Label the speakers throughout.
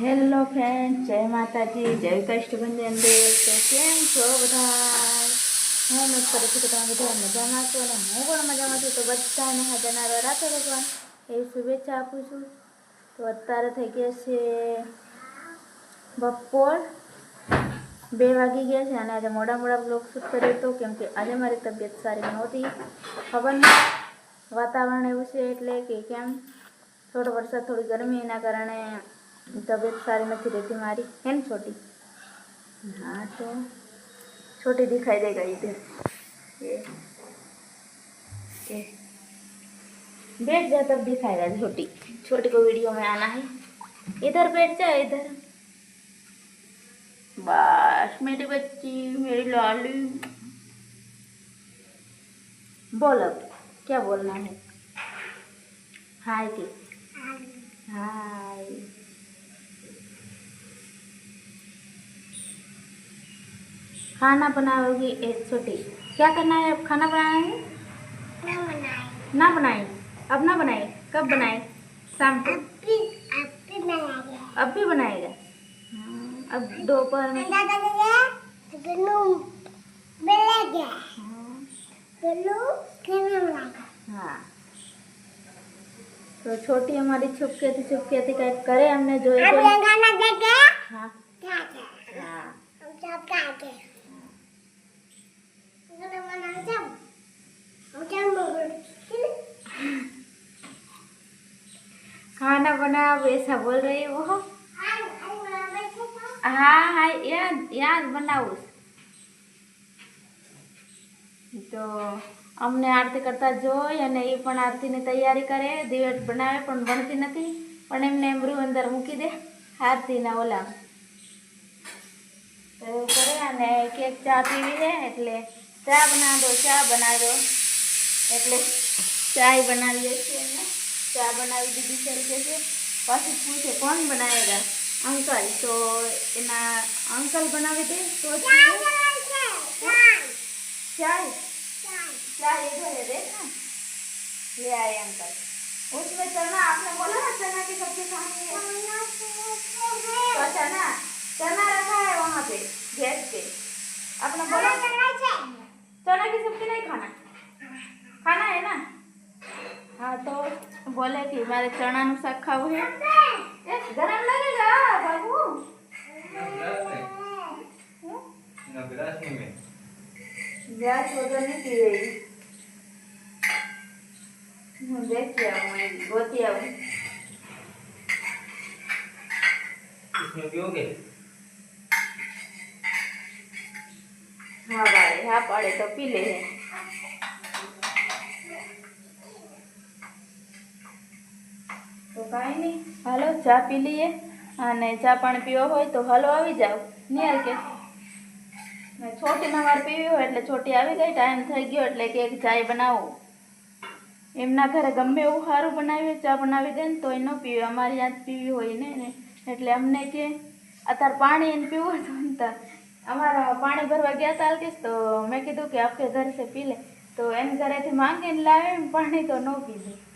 Speaker 1: Hello friend જય માતાજી, જય કષ્ટભંજન દેવ. તો કેમ છો બધા હું મિસ કરું છું કે તમે બધા મજામાં છો? અને હું પણ મજામાં છું. તો બધાને હાજરના રાખે ભગવાન. એવી શુભેચ્છા આપું છું. તો અત્યારે થઈ ગયા છે બપોર બે વાગી ગયા છે અને આજે મોડા મોડા બ્લોગ શૂટ કર્યો હતો, કેમ કે આજે મારી તબિયત સારી નહોતી. ખબર વાતાવરણ એવું છે એટલે કે કેમ? થોડો વરસાદ, થોડી ગરમી એના કારણે તબિયત સારી નથી રહેતી મારી है ना छोटी हाँ तो छोटी दिखाई देगा इधर ये ये बैठ जा तब दिखाएगा छोटी छोटी को वीडियो में आना है इधर बैठ जा इधर बस मेरी बच्ची मेरी लाली बोल अब क्या बोलना है हाय के हाय खाना बनाओगी एक छोटी। क्या करना है? अब खाना बनाना है? ना बनाए। अब ना बनाए। कब बनाए? शाम को। अब भी बनाएगा? हाँ, अब दोपहर में। हाँ हाँ। तो छोटी हमारी छुपके थी छुपके थी करे हमने जो हाँ। हाँ। खाना बनाओ ऐसा बोल रही हो हाँ हाँ याद याद બનાવું તો અમને આરતી કરતા જોઈ અને એ પણ આરતીની તૈયારી કરે દિવેટ બનાવે પણ ભણતી નથી પણ એમને એમરું અંદર મૂકી દે આરતીના ઓલા તો એવું કરે અને કેક ચા પીવી છે એટલે ચા બના દો ચા બના દો એટલે ચાય બનાવીએ છીએ એમને ચા બનાવી દીધી છે કે છે પાછી પૂછે કોણ બનાવેગા અંકલ તો એના અંકલ બનાવી દે તો જ પીવે. चाय चाय इधर है देखना ले आए अंकल उसमें चना आपने बोला ना चना की सब्जी खानी है तो चना चना रखा है वहाँ पे गैस पे आपने बोला चना की सब्जी नहीं खाना खाना है ना हाँ तो बोले कि मारे चना નું શાક ખાવું है ए, गरम लगेगा बाबू हम्म? गैस वगैरह नहीं पी रही હું દેખી આવું અહીં ગોતી આવું
Speaker 2: इसमें पियोगे
Speaker 1: હા ભાઈ હા પાડે તો પી લે તો કાંઈ નહીં. હાલો, ચા પી લઈએ. અને ચા પાણી પીવો હોય તો હાલો આવી જાઓ. નિયર કે. ને વાર પીવી હોય એટલે છોટી આવી ગઈ, ટાઈમ થઈ ગયો એટલે કે ચાય બનાવો. એમના ઘરે ગમે એવું સારું બનાવીએ, ચા બનાવી દે ને તોય ન પીવે. અમારી યાદ પીવી હોય ને એટલે અમને કે, અત્યારે પાણી એને પીવું હતું ને તો અમારા પાણી ભરવા ગયા હતા અલ્કેશ, તો મેં કીધું કે આપકે ઘર પી લે. તો એમ ઘરેથી માંગીને લાવે પાણી તો ન પીધું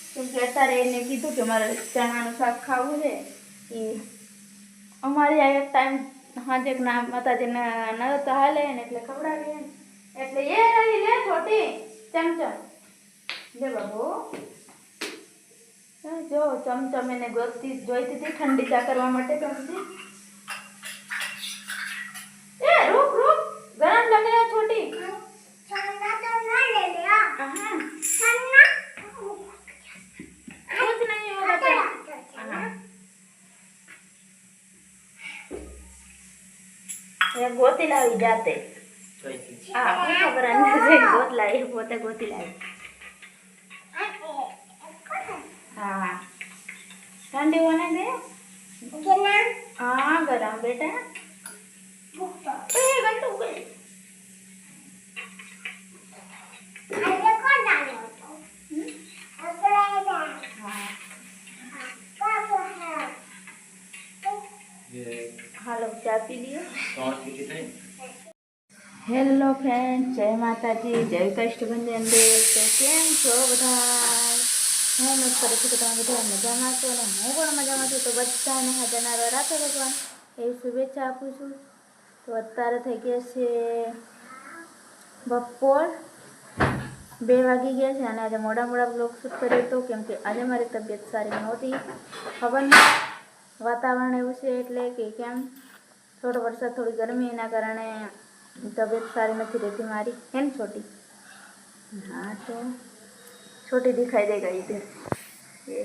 Speaker 1: કેમ અત્યારે એને કીધું કે મારે ચણાનું શાક ખાવું છે. એ અમારે આ એક ટાઈમ સાંજે ના માતાજીના ન તો હાલે ને એટલે ખવડાવીએ. એટલે એ રહી લે છોટી ચમચમ. લે બાબુ. જો ચમચમ એને ગોતી જોઈતી હતી ઠંડી ચા કરવા માટે ચમચી એ ગોતી લાવી જાતે હા હું ખબર અંદર જઈને ગોત લાવી પોતે ગોતી લાવી હા ઠંડી હોને દે હા ગરમ
Speaker 2: બેટા
Speaker 1: હેલો ફ્રેન્ડ જય માતાજી, જય કષ્ટબંધન દેવ. કેમ છો બધા હું ઉમ્મીદ કરું છું કે તમે બધા મજામાં છો અને હું પણ મજામાં છું. તો બધાને હાજર રાખે ભગવાન એવી શુભેચ્છા આપું છું. તો અત્યારે થઈ ગયા છે બપોર બે વાગી ગયા છે અને આજે મોડા મોડા બ્લોગ શૂટ કર્યો હતો. કેમ કે આજે મારી તબિયત સારી નહોતી. ખબર નહીં વાતાવરણ એવું છે એટલે કે કેમ? થોડો વરસાદ, થોડી ગરમી એના કારણે તબિયત સારી નથી રહેતી મારી है ना छोटी हाँ तो छोटी दिखाई देगा इधर ये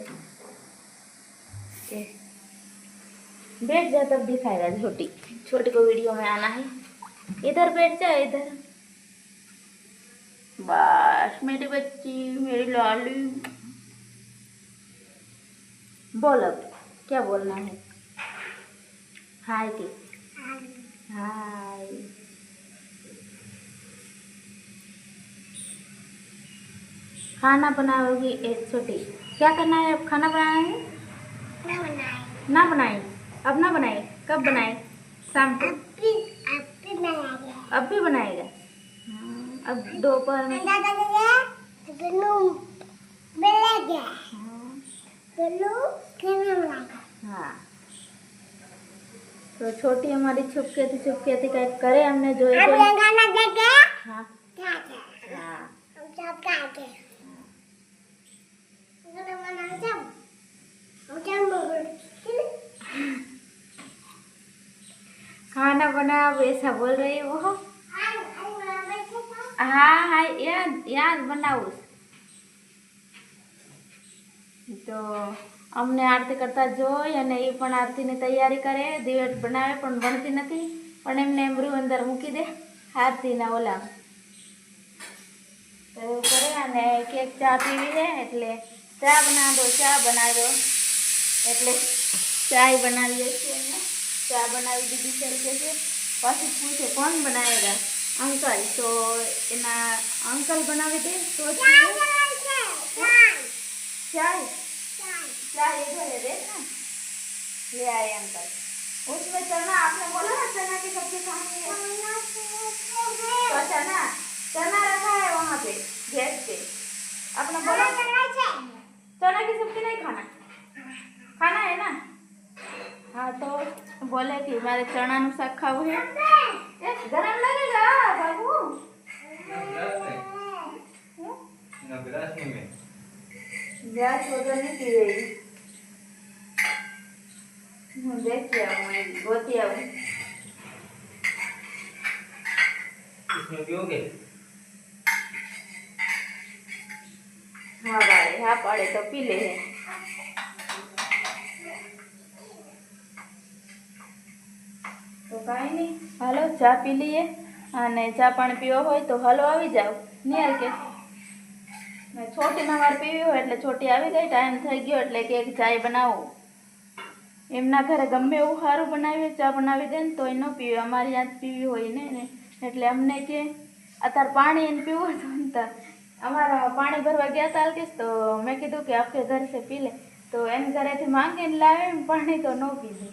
Speaker 1: ये बैठ जा तब दिखाएगा छोटी छोटी को वीडियो में आना है इधर बैठ जा इधर बस मेरी बच्ची मेरी लाली बोल अब क्या बोलना है हाय की हाय खाना बनाओगी एक छोटी। क्या करना है? अब खाना बनाना है? ना बनाए। अब ना बनाए। कब बनाए? शाम को। अब भी बनाएगा। हाँ, अब दोपहर में। हाँ, हाँ। तो छोटी हमारी छुपके थी छुपके थी क्या करे हमने जो हाँ हाँ। खाना बनाओ ऐसा बोल रही हो हाँ हाँ याद याद બનાવું તો અમને આરતી કરતા જોઈ અને એ પણ આરતીની તૈયારી કરે દિવેટ બનાવે પણ ભણતી નથી પણ એમને એમરું અંદર મૂકી દે આરતીના ઓલા તો એવું કરે અને કેક ચા પીવી છે એટલે ચા બના દો ચા બનાવી દો એટલે ચાય બનાવીએ છીએ અમે ચા બનાવી દીધી છે કે છે પાછી પૂછે કોણ બનાવેગા અંકલ તો એના અંકલ બનાવી દે તો જ પીવે. चाय चाय इधर है देख ना ले आए अंकल उसमें चना आपने बोला ना चना की सब्जी खानी है तो चना चना हाँ तो बोले कि मारे चना નું શાક ખાવું છે એ ગરમ લાગેગા બાબુ
Speaker 2: ना गिलास नहीं में
Speaker 1: ગેસ વગર નહીં પીવે હું દેખી આવું અહીં ગોતી આવું
Speaker 2: इसमें पियोगे
Speaker 1: હા ભાઈ હા પાડે તો પી લે કાંઈ નહીં. હાલો, ચા પી લઈએ. અને ચા પાણી પીવો હોય તો હાલો, આવી જાઓ. નિયર કે. છોટી છોટીના વાર પીવી હોય એટલે છોટી આવી ગઈ ટાઈમ થઈ ગયો એટલે કે એક ચાય બનાવો. એમના ઘરે ગમે એવું સારું બનાવીએ, ચા બનાવી દે ને તો એ ન પીવે. અમારી યાદ પીવી હોય ને એટલે અમને કે, અત્યારે પાણી એને પીવું હતું તો અમારા પાણી ભરવા ગયા હતા અલ્કેશ, તો મેં કીધું કે આપકે ઘર સે પી લે. તો એમ ઘરેથી માંગીને લાવે પાણી તો ન પીધું.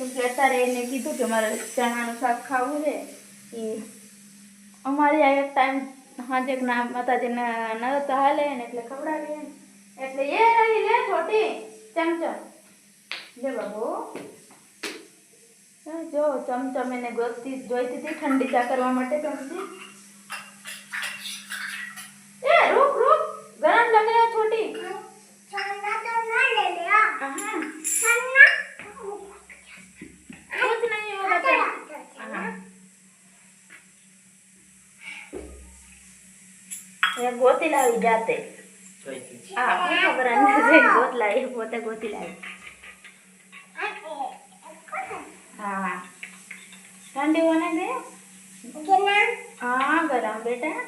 Speaker 1: કે અત્યારે એને કીધું કે મારે ચણાનું શાક ખાવું છે. એ અમારી આ એક ટાઈમ સાંજે ના માતાજીના નરત હાલે ને એટલે ખવડાવીએ એટલે એ રહી લે છોટી ચમચમ. લે બાબુ. જો ચમચમ એને ગોતતી જોઈતી હતી ઠંડી ચા કરવા માટે ચમચી એ ગોતી લાવી જાતે
Speaker 2: ચાઈ
Speaker 1: હા કોઈ ખબર નથી ગોત લાવી પોતે ગોતી લાવી હા ઠંડી હોને દે હા ગરમ બેટા